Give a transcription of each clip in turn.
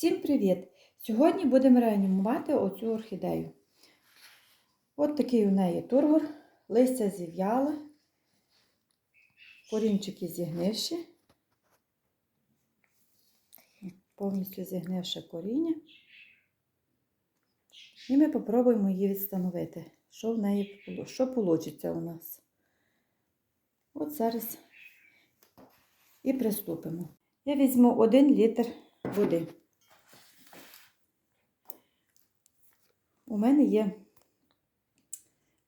Всім привіт! Сьогодні будемо реанімувати оцю орхідею. От такий у неї тургор, листя зів'яле, корінчики зігнивші, повністю зігнивше коріння. І ми попробуємо її відстановити, що в неї що вийде у нас. От зараз і приступимо. Я візьму 1 літр води. У мене є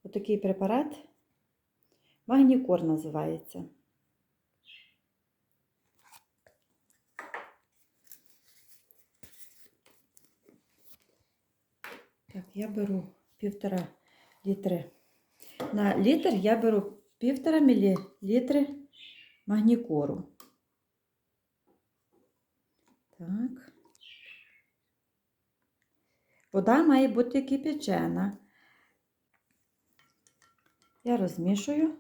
отакий препарат, магнікор називається. Так, я беру півтора літри. На літр я беру півтора мілілітри магнікору. Так. Вода має бути кипячена. Я розмішую.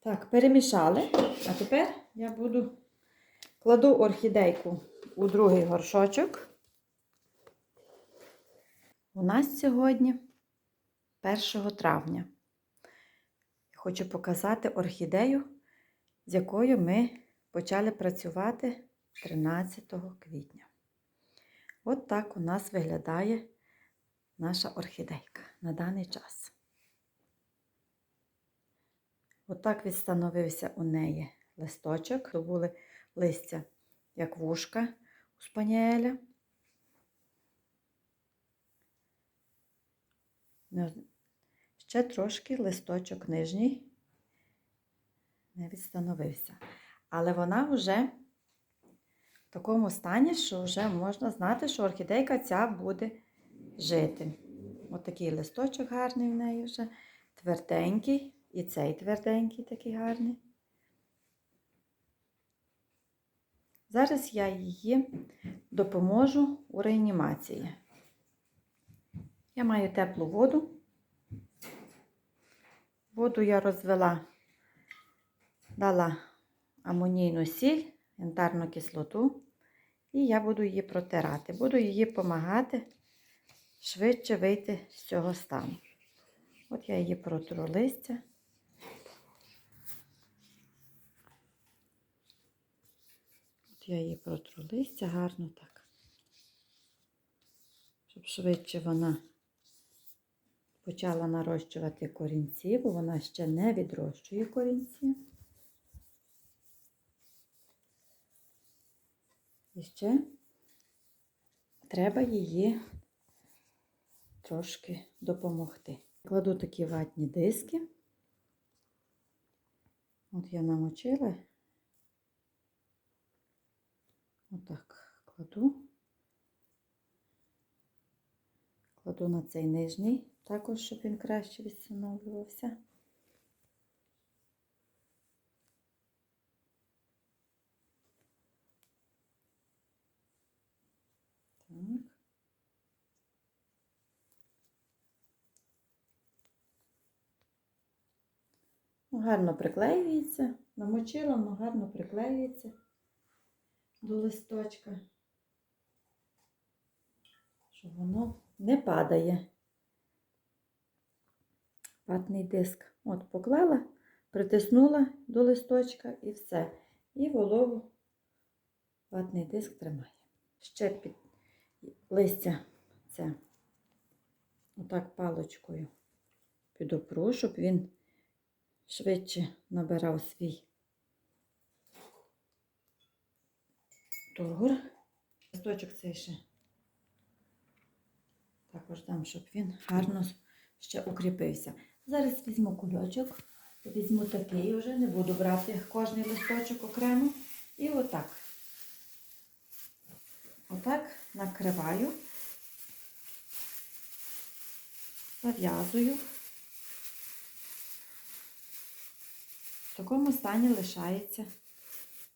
Так, перемішали. А тепер я буду кладу орхідейку у другий горшочок. У нас сьогодні 1 травня. Хочу показати орхідею, з якою ми почали працювати 13 квітня. От так у нас виглядає наша орхідейка на даний час. От відстановився у неї листочок. То були листя, як вушка у спаніеля. Ще трошки листочок нижній не відстановився. Але вона вже в такому стані, що вже можна знати, що орхідейка ця буде жити. Ось такий листочок гарний в неї вже, тверденький, і цей тверденький такий гарний. Зараз я її допоможу у реанімації. Я маю теплу воду. Воду я розвела, дала амонійну сіль, янтарну кислоту, і я буду її протирати. Буду її допомагати швидше вийти з цього стану. От я її протру листя. От я її протру листя гарно так, щоб швидше вона почала нарощувати корінці, бо вона ще не відрощує корінці. І ще треба її трошки допомогти. Кладу такі ватні диски. От я намочила. Отак кладу. Кладу на цей нижній, також, щоб він краще відстановлювався. Так. Ну, гарно приклеюється, намочила, але гарно приклеюється до листочка, щоб воно не падає. Ватний диск. От поклала, притиснула до листочка і все. І вологу ватний диск тримає. Ще під листя це отак паличкою підопру, щоб він швидше набирав свій тургор. Листочок цей ще також дам, щоб він гарно ще укріпився. Зараз візьму кульочок, візьму такий вже, не буду брати кожний листочок окремо. І отак. Отак накриваю, зав'язую. Такому стані лишається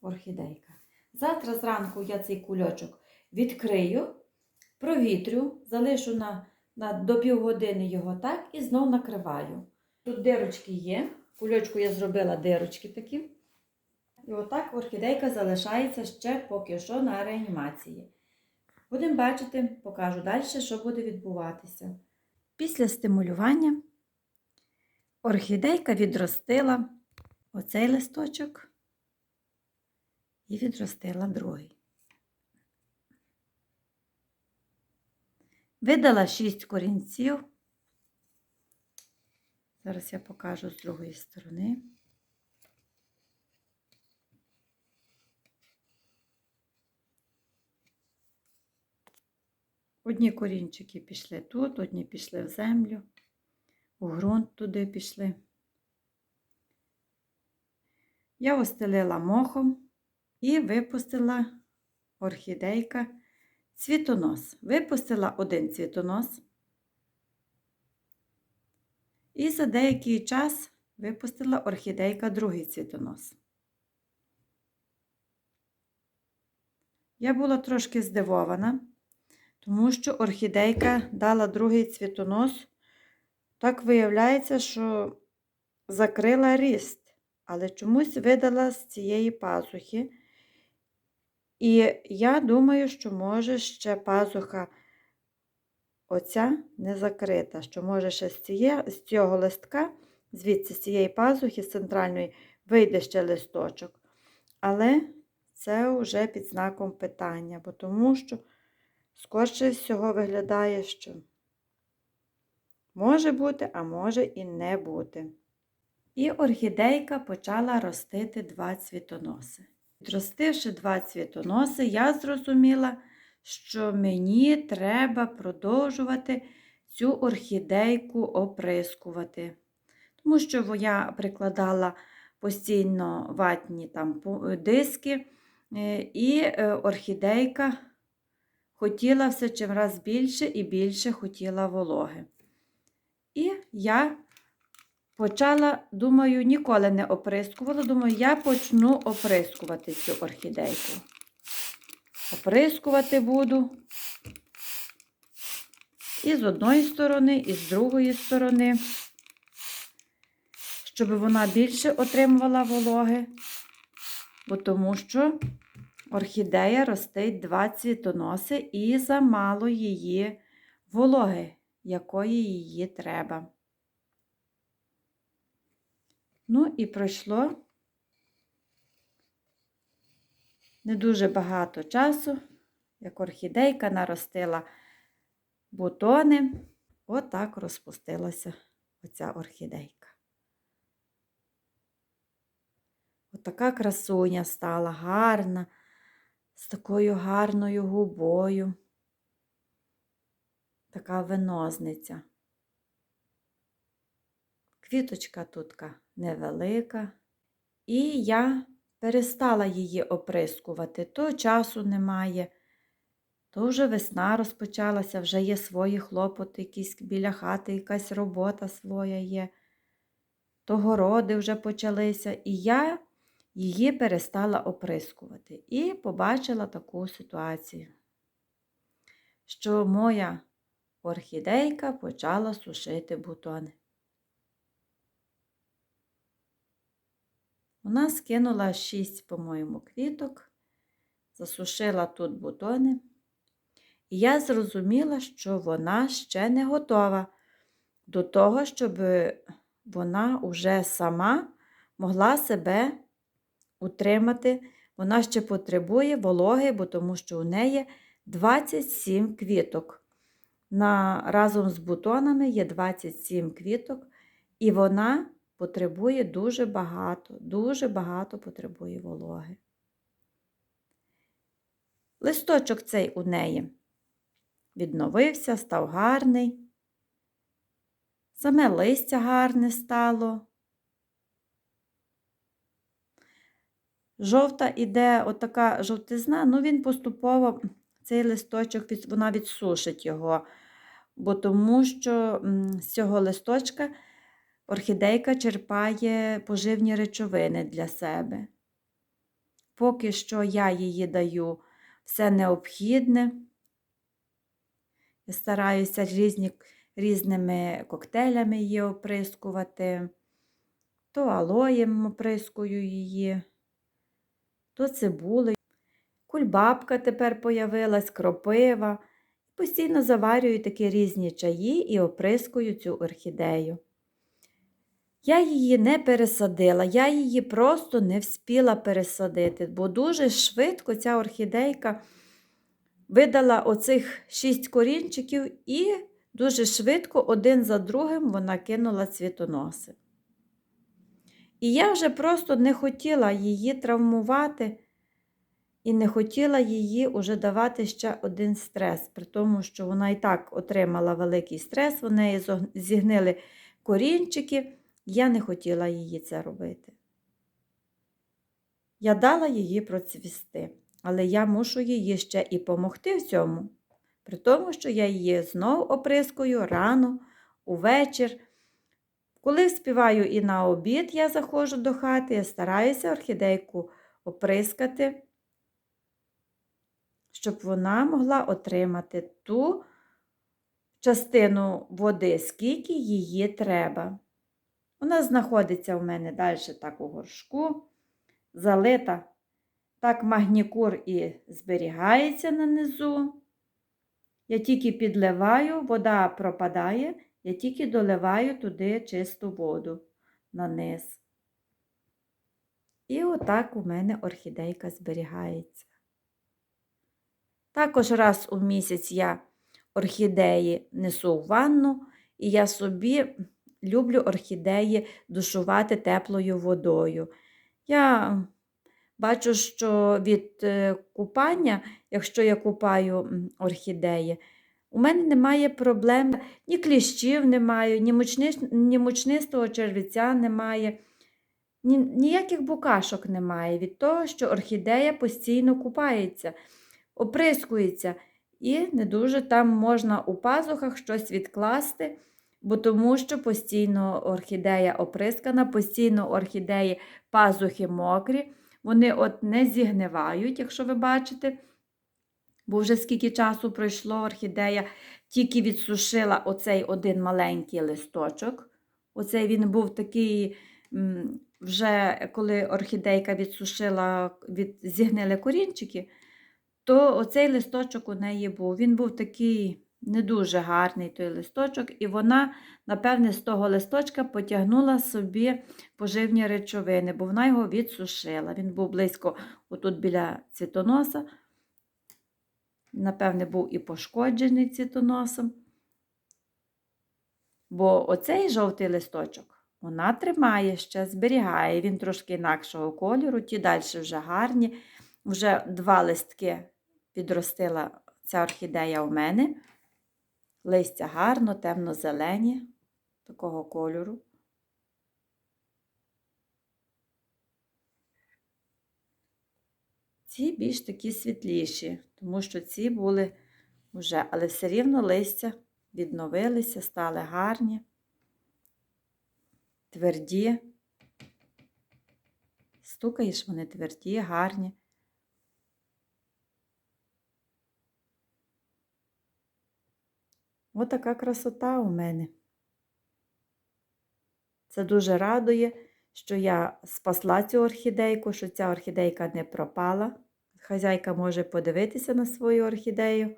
орхідейка. Завтра зранку я цей кульочок відкрию, провітрю, залишу на, на, до півгодини його так і знов накриваю. Тут дирочки є. Кульочку я зробила дирочки такі. і отак орхідейка залишається ще поки що на реанімації. Будемо бачити, покажу далі, що буде відбуватися. Після стимулювання орхідейка відростила оцей листочок і відростила другий. Видала 6 корінців. Зараз я покажу з другої сторони. Одні корінчики пішли тут, одні пішли в землю, у ґрунт туди пішли. Я остелила мохом і випустила орхідейка цвітонос. Випустила один цвітонос. І за деякий час випустила орхідейка другий цвітонос. Я була трошки здивована, тому що орхідейка дала другий цвітонос. Так виявляється, що закрила ріст, але чомусь видала з цієї пазухи. І я думаю, що може ще пазуха оця не закрита, що може ще з, ціє, з цього листка, звідси з цієї пазухи, з центральної, вийде ще листочок. Але це вже під знаком питання, бо тому що скорше всього виглядає, що може бути, а може і не бути. І орхідейка почала ростити два цвітоноси. Відростивши два цвітоноси, я зрозуміла, що мені треба продовжувати цю орхідейку оприскувати. Тому що я прикладала постійно ватні там диски, е, і е, орхідейка хотіла все чим раз більше і більше хотіла вологи. І я почала, думаю, ніколи не оприскувала. Думаю, я почну оприскувати цю орхідейку. Оприскувати буду і з одної сторони, і з другої сторони, щоб вона більше отримувала вологи, бо тому що орхідея ростить два цвітоноси і замало її вологи, якої її треба. Ну і пройшло не дуже багато часу, як орхідейка наростила бутони, отак розпустилася оця орхідейка. Отака красуня стала гарна, з такою гарною губою, така винозниця. Квіточка тутка невелика, і я перестала її оприскувати. То часу немає, то вже весна розпочалася, вже є свої хлопоти, якісь біля хати, якась робота своя є, то городи вже почалися, і я її перестала оприскувати. І побачила таку ситуацію, що моя орхідейка почала сушити бутони. Вона скинула 6, по-моєму, квіток, засушила тут бутони. І я зрозуміла, що вона ще не готова до того, щоб вона вже сама могла себе утримати. Вона ще потребує вологи, бо тому що у неї 27 квіток. На, Разом з бутонами є 27 квіток, і вона потребує дуже багато, дуже багато потребує вологи. Листочок цей у неї відновився, став гарний. Саме листя гарне стало. Жовта іде отака жовтизна, ну він поступово цей листочок вона відсушить його, бо тому що з цього листочка орхідейка черпає поживні речовини для себе. Поки що я її даю все необхідне. Я стараюся різні, різними коктейлями її оприскувати, то алоєм оприскую її, то цибули. Кульбабка тепер появилась, кропива. Постійно заварюю такі різні чаї і оприскую цю орхідею. Я її не пересадила, я її просто не вспіла пересадити, бо дуже швидко ця орхідейка видала оцих шість корінчиків і дуже швидко один за другим вона кинула цвітоноси. І я вже просто не хотіла її травмувати і не хотіла її уже давати ще один стрес, при тому, що вона і так отримала великий стрес, в неї зігнили корінчики. Я не хотіла її це робити. Я дала її процвісти, але я мушу їй ще і помогти в цьому, при тому, що я її знову оприскую рано, увечір. Коли співаю і на обід, я заходжу до хати, я стараюся орхідейку оприскати, щоб вона могла отримати ту частину води, скільки її треба. Вона знаходиться у мене далі так у горшку, залита, так магнікур і зберігається на низу. Я тільки підливаю, вода пропадає, я тільки доливаю туди чисту воду на низ. І отак у мене орхідейка зберігається. Також раз у місяць я орхідеї несу в ванну, і я собі люблю орхідеї душувати теплою водою. Я бачу, що від е, купання, якщо я купаю орхідеї, у мене немає проблем, ні кліщів немає, ні, мучни, ні мучнистого червіця немає, ні, ніяких букашок немає від того, що орхідея постійно купається, оприскується, і не дуже там можна у пазухах щось відкласти бо тому що постійно орхідея оприскана, постійно орхідеї пазухи мокрі, вони от не зігнивають, якщо ви бачите. Бо вже скільки часу пройшло орхідея, тільки відсушила оцей один маленький листочок. Оцей він був такий, вже коли орхідейка відсушила, від, зігнили корінчики, то оцей листочок у неї був. Він був такий не дуже гарний той листочок, і вона, напевне, з того листочка потягнула собі поживні речовини, бо вона його відсушила. Він був близько отут біля цвітоноса. Напевне, був і пошкоджений цвітоносом. Бо оцей жовтий листочок вона тримає ще, зберігає, він трошки інакшого кольору, ті далі вже гарні. Вже два листки підростила ця орхідея у мене. Листя гарно, темно-зелені, такого кольору. Ці більш такі світліші, тому що ці були вже, але все рівно листя відновилися, стали гарні, тверді. Стукаєш, вони тверді, гарні. Отака красота у мене. Це дуже радує, що я спасла цю орхідейку, що ця орхідейка не пропала. Хазяйка може подивитися на свою орхідею,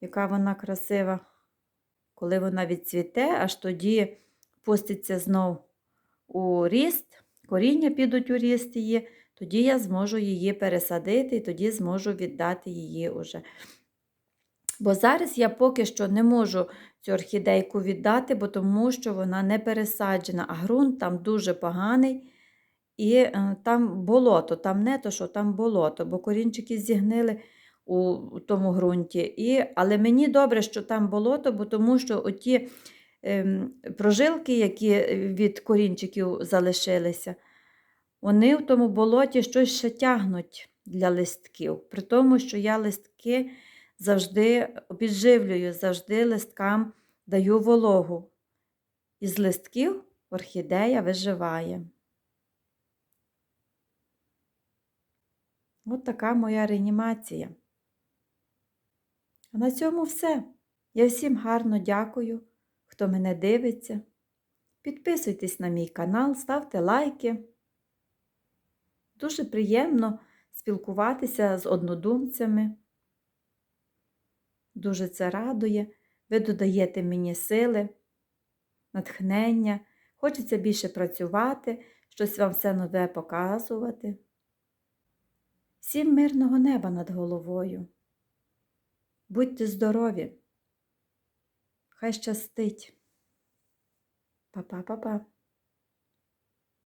яка вона красива. Коли вона відцвіте, аж тоді пуститься знов у ріст, коріння підуть у ріст її, тоді я зможу її пересадити і тоді зможу віддати її уже Бо зараз я поки що не можу цю орхідейку віддати, бо тому що вона не пересаджена, а ґрунт там дуже поганий. І е, там болото, там не то, що там болото, бо корінчики зігнили у тому ґрунті. І, Але мені добре, що там болото, бо тому що оті е, прожилки, які від корінчиків залишилися, вони в тому болоті щось ще тягнуть для листків. При тому, що я листки завжди підживлюю, завжди листкам даю вологу. Із листків орхідея виживає. От така моя реанімація. А на цьому все. Я всім гарно дякую, хто мене дивиться. Підписуйтесь на мій канал, ставте лайки. дуже приємно спілкуватися з однодумцями. Дуже це радує. Ви додаєте мені сили, натхнення, хочеться більше працювати, щось вам все нове показувати. Всім мирного неба над головою. Будьте здорові! Хай щастить! Па-па-па-па!